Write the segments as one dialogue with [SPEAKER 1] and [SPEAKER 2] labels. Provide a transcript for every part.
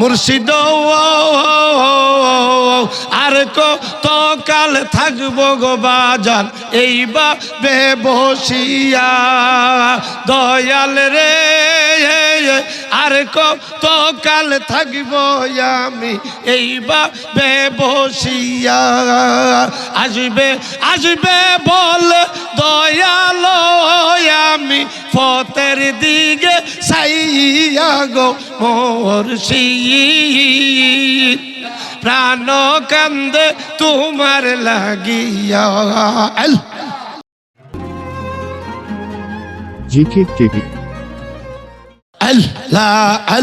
[SPEAKER 1] মুর্শিদ আর কত কাল থাকব গো বাজান এইবা বেবসিয়া দয়াল রে, আর কত কাল থাকব আমি? এইবা বেবসিয়া আসবে আসবে বল দয়াল আমি। ফতের দিকে সাইয়া গো মোর প্রাণ কান্দে তোমার লাগিয়া।
[SPEAKER 2] GK TV.
[SPEAKER 1] আল্লাহ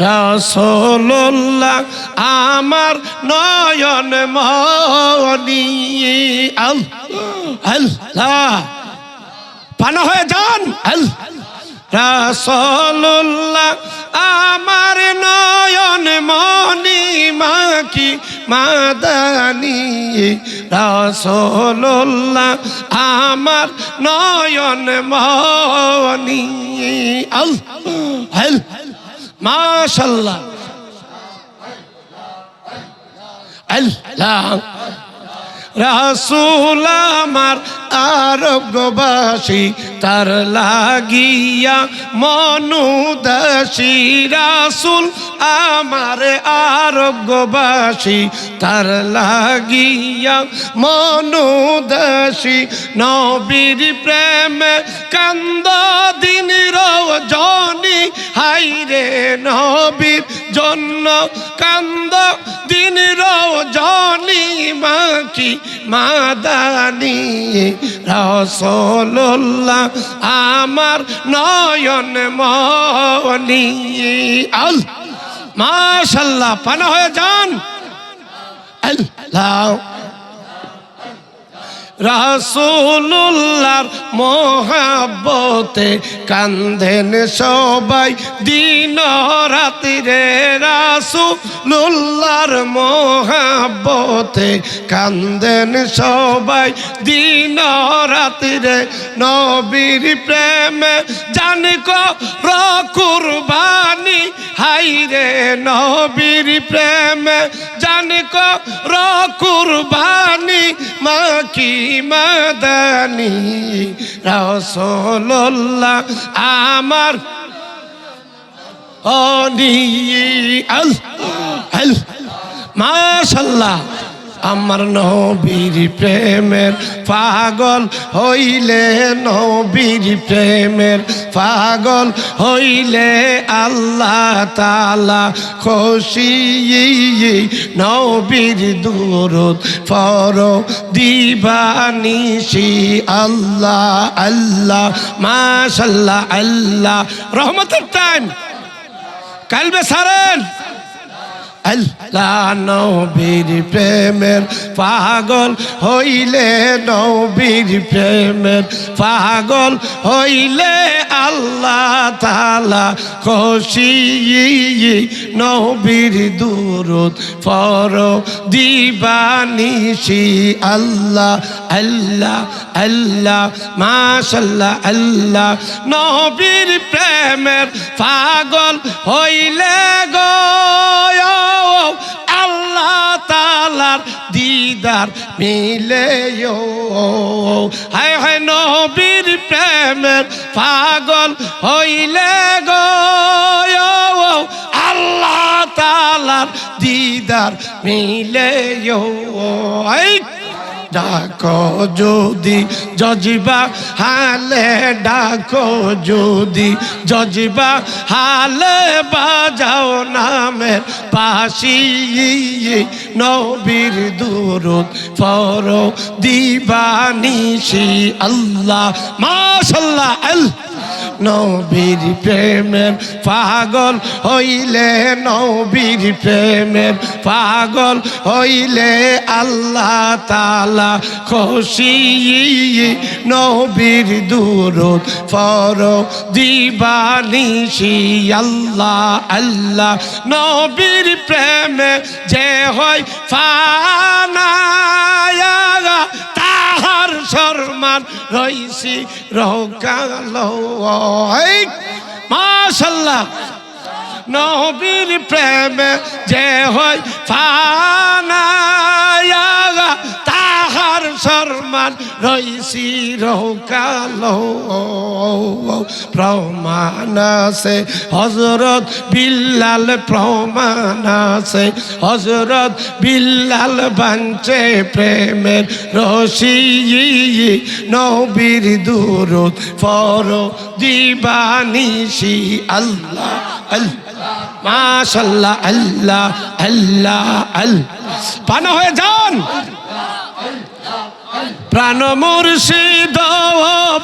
[SPEAKER 1] রসোল্লাহ আমার নয়ন মনি। আল আল্লাহ। পানা হয়ে যান। আল রসোল্লাহ আমার নয়ন মনি মাকি মাদানি। রসোল্লাহ আমার নয়ন মনি আল আল মাশাল্লাহ আল্লাহ। রাসুল আমার আরোগ্যবাসী তার লাগিয়া মনুদাসী। রাসুল আমার আরোগ্যবাসী তার লাগিয়া মনুদাসী। নবীর প্রেমে কান্দ দিন রজনী। হাইরে নবীর জন্য কান্দ দিন মাকি মাদানি রসল্লাহ আমার নয়ন মনি। আল মাশাল্লাহ পানা হয়ে যান। আল্লাহ। রাসুল্লাহর মোহাব্বতে কান্ধেন সবাই দিন রাতিরে রাসুল্লাহর মোহাব্বতে কান্ধেন সবাই দিন রাতিরে নবীর প্রেমে। জান কুরবানি হাইরে নবীর প্রেমে জান কুরবানি, মা কি মাদানি রসল্লাহ আমার অনি আল আল মাশাল্লাহ আমার নবীর প্রেমের পাগল হইলে নবীর প্রেমের পাগল হইলে আল্লাহ তালা খুশি নবীর দূরত ফর দিবানিসি আল্লাহ আল্লাহ, মাশাল্লাহ, আল্লাহ। রহমতের টাইম কালবে সারেন। নবীর প্রেমের পাগল হইলে নবীর প্রেমের পাগল হইলে আল্লাহ তালা খুশি নবীর দূরত ফর দিবানিসি আল্লাহ আল্লাহ আল্লাহ, মাশাল্লাহ, আল্লাহ। নবীর প্রেমের পাগল হইলে গো দিদার মিলে হায় হায় নবীর প্রেমের পাগল হইলে গো। আল্লাহ তালার দিদার মিলে ডাকো যদি, জজিবা হালে ডাকো যদি, জজিবা হালে বাজাও নামের পাশি। নবীর দূরত ফর দিবানিসি আল্লাহ, মাশাল্লাহ, আল্লাহ। নবীর প্রেমের পাগল হইলে নবীর প্রেমের পাগল হইলে আল্লাহ তালা খুশি নবীর দূরত ফর দিবানিসি আল্লাহ আল্লাহ নবীর প্রেমে যে হয় ফানায়া শর্মান রইছি রহকাল মাশাল্লাহ। নবীর প্রেমে যে হয় ফানা রৌকালো। প্রমাণ আছে হজরত বিল্লাল প্রমাণ আছে। হজরত বিল্লাল বাঞ্চে প্রেমের রশি। নবীর দুরুদ ফর দিবানিশি আল্লাহ আল্লাহ। মাশাল্লাহ, আল্লাহ আল্লাহ আল্লাহ। পানা হয়ে যান। প্রাণ মুর্শিদ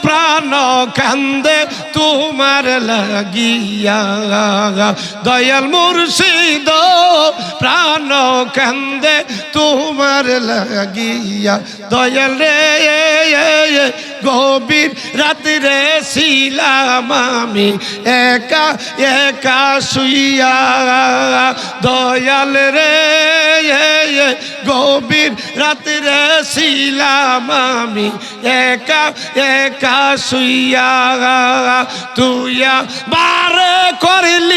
[SPEAKER 1] প্রাণ কান্দে তোমার লাগিয়া। দয়াল মুর্শিদ প্রাণ কান্দে তোমার লাগিয়া। দয়াল রে গভীর রাত্রে ছিলাম আমি, একা একা শুইয়া। দয়াল রে গভীর রাত্রে ছিলাম আমি, একা একা শুইয়া। তুইয়া বারে করলি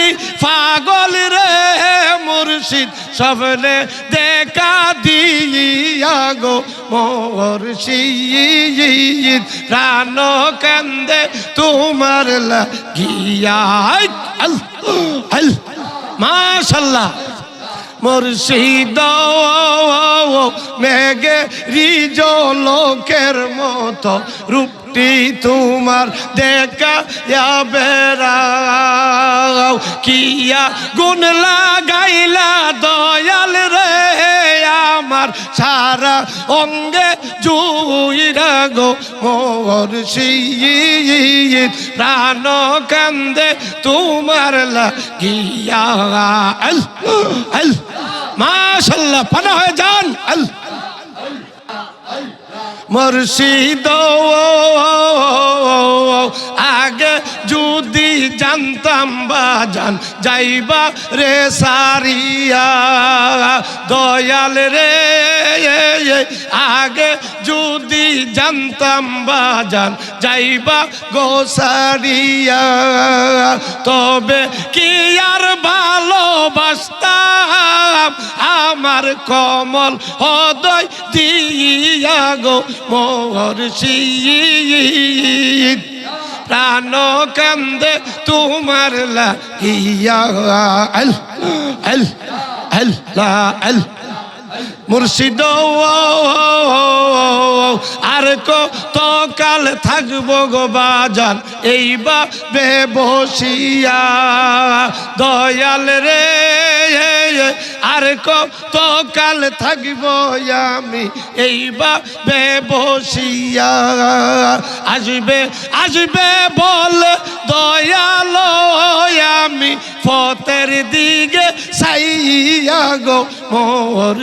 [SPEAKER 1] মুর্শিদ সবলে দেখা দিয়া গো মুর্শিদ। প্রাণ কান্দে তোমার লাগিয়া। মাশাল্লাহ। মুর্শিদ মেঘে রিজ লোকের মতো রূপটি তোমার দেখা বেড়াও কিয়া গুণ লাগাইলা দয়াল রে, আমার সারা অঙ্গে জুইরা গো। মোর শীত প্রাণ কান্দে তোমার লাগিয়া। আল আল, মাশাল্লাহ, পানা হয়ে যান। আল। মুর্শিদ আগে যদি জানতাম বাজান যাইবা রে সারিয়া। দয়াল রে আগে যদি জানতাম বাজান, যাইবা গোসারিয়া তবে কি আর ভালোবাসতাম? আমার কমল হদয় দিয়া গো শীত প্রাণ কান্দে তোমার লাগিয়া। আল আল আল্লাহ আল। মুর্শিদ আর কত কাল থাকব গো বাজান এইবা বে বসিয়া দয়াল রে। আর কত কাল থাকব আমি এই বা বসিয়া আসবে আসবে বল দয়াল আমি পথের দিকে সাইয়া গো মোর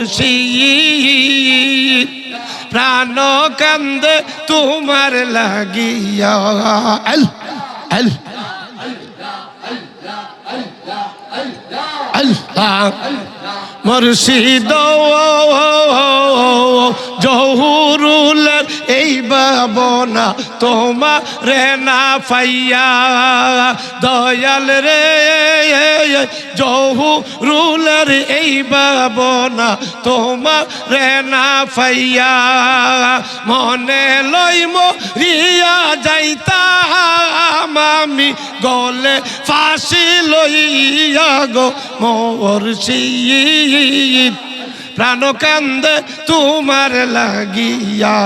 [SPEAKER 1] প্রাণ কান্দে তোমার লাগিয়া আল আল আল্লাহ মুর্শিদ জহুরুলের এই বাবনা তোমা রে না পাইয়া। দয়াল রে, জহুরুলের এই বাবনা তোমা রে না পাইয়া। মনে লইম, রিয়া যাইতাম আমি গলে ফাঁসি লইয়া গো মোর শীত প্রাণ কান্দে তোমার লাগিয়া।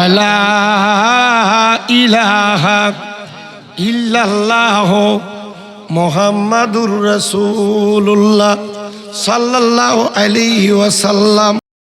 [SPEAKER 1] আল্লাহ ইলাহা ইল্লাল্লাহ মোহাম্মদুর রসুল্লাহ সাল্লাল্লাহু আলাইহি ওয়াসাল্লাম